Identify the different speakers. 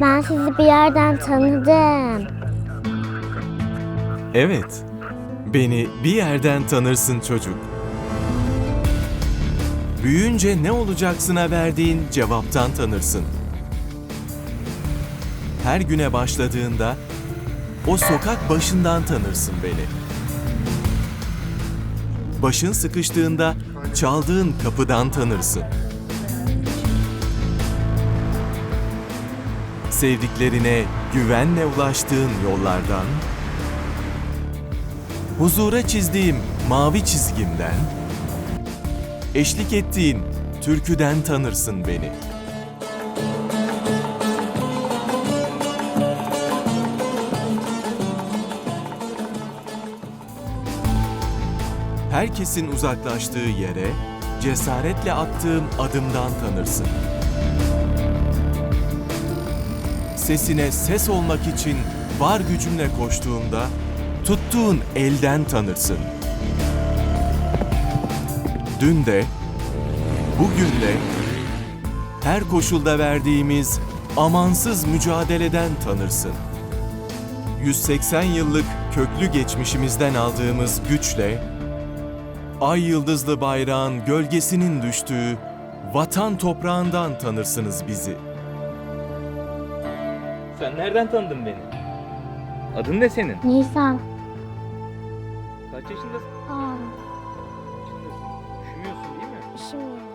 Speaker 1: Ben sizi bir yerden tanıdım.
Speaker 2: Evet, beni bir yerden tanırsın çocuk. Büyüyünce ne olacaksına verdiğin cevaptan tanırsın. Her güne başladığında o sokak başından tanırsın beni. Başın sıkıştığında çaldığın kapıdan tanırsın. Sevdiklerine güvenle ulaştığın yollardan, huzura çizdiğim mavi çizgimden, eşlik ettiğin türküden tanırsın beni. Herkesin uzaklaştığı yere cesaretle attığım adımdan tanırsın. Sesine ses olmak için var gücümle koştuğumda tuttuğun elden tanırsın. Dün de, bugün de, her koşulda verdiğimiz amansız mücadeleden tanırsın. 180 yıllık köklü geçmişimizden aldığımız güçle, ay yıldızlı bayrağın gölgesinin düştüğü vatan toprağından tanırsınız bizi.
Speaker 3: Sen nereden tanıdın beni? Adın ne senin?
Speaker 1: Nisan.
Speaker 3: Kaç yaşındasın?
Speaker 1: Aa.
Speaker 3: Üşümüyorsun değil mi?
Speaker 1: üşümüyorum.